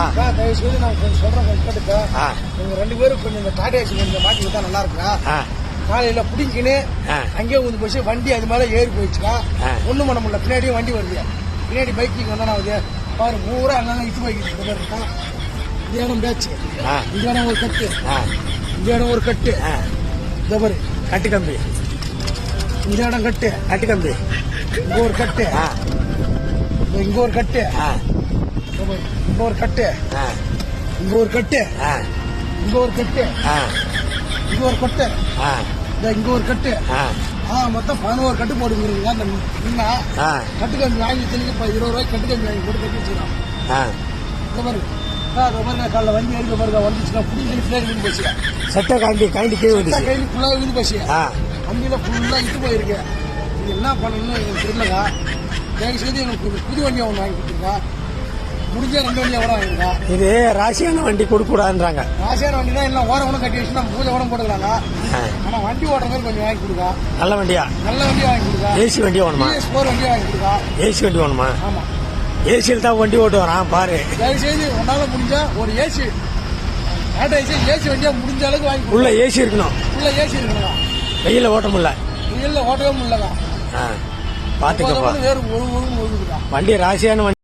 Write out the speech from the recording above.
தயவு செய்து நான் கொஞ்சம் சொல்றேன் கொஞ்சம் கேட்டுக்க. நீங்க ரெண்டு பேரும் கொஞ்சம் இந்த டாடா ஏசி கொஞ்சம் மாட்டி விட்டா நல்லா இருக்குங்க ஆ. காலையில பிடிங்கின்னு. அங்கேயே வந்து போச்சு வண்டி அது மேல ஏறி போயிடுச்சுக்கா. ஒண்ணும் பண்ண முடியல. பின்னாடியும் வண்டி வருது. பின்னாடி பைக்கிங் வந்தா ஆகுது பாரு பூரா எல்லாம் இட்டு போய்க்கிட்டு இந்த மாதிரி இருக்கா இந்த இடம் பேச்சு. இந்த இடம் ஒரு கட்டு. இந்த இடம் ஒரு கட்டு. இந்த பாரு கட்டு கம்பி. இந்த இடம் கட்டு. கட்டு கம்பி. இங்க ஒரு கட்டு. இங்க ஒரு கட்டு. இங்க ஒரு கட்டு. இங்க ஒரு கட்டு. இங்க ஒரு கட்டு. இங்க ஒரு கட்டு. இங்க ஒரு கட்டு. மொத்தம் பதினோரு கட்டு போடுங்கிறீங்க அந்த முன்ன ஆ. கட்டு கம்பி வாங்கி வச்சுருக்கு இப்போ இருபது ரூபாய்க்கு கட்டு கம்பி வாங்கி போட்டு கட்டி வச்சுக்கலாம் இந்த மாதிரி ஆ, இந்த மாதிரி காலைல வண்டி எடுக்க பாருங்க வந்துச்சுன்னா பின்னாடி விழுந்து போச்சு. சட்டை காண்டி காண்டி கீழே வந்துச்சு கையில் ஃபுல்லாக விழுந்து போச்சு. வண்டியில் ஃபுல்லாக இட்டு போயிருக்கு. இது என்ன பண்ணணும்னு எனக்கு தெரியலங்க தயவு செய்து எனக்கு புது வண்டியை ஒன்று வாங்கி கொடுத்துருங்க. முடிஞ்சா ரெண்டு வண்டியை கூட வாங்கிருக்கா இது ராசியான வண்டி கொடுக்க கூடாதுன்றாங்க ராசியான வண்டி தான் எல்லாம் ஓரம் கூட கட்டி வச்சு நம்ம பூஜை கூட போட்டுக்கலாங்க. ஆ, ஆனால் வண்டி மாதிரி கொஞ்சம் வாங்கி கொடுங்க. நல்ல வண்டியா? நல்ல வண்டியை வாங்கி கொடுங்க. ஏசி வண்டி வேணுமா ஃபோர் வண்டியை வாங்கி கொடுங்க. ஏசி வண்டி வேணுமா ஆமாம் ஏசியில் தான் வண்டி ஓட்டு வரான் பாரு. தயவு செய்து உன்னால முடிஞ்சா ஒரு ஏசி டாடா ஏசி ஏசி வண்டியா முடிஞ்ச அளவுக்கு வாங்கி உள்ள ஏசி இருக்கணும். உள்ள ஏசி இருக்குங்களா வெயில ஓட்ட முடியல. இல்ல ஓட்டவே முடியலங்க. ஆ. பாத்துக்கப்பா. வேறு ஒரு வண்டி ராசியான வண்டி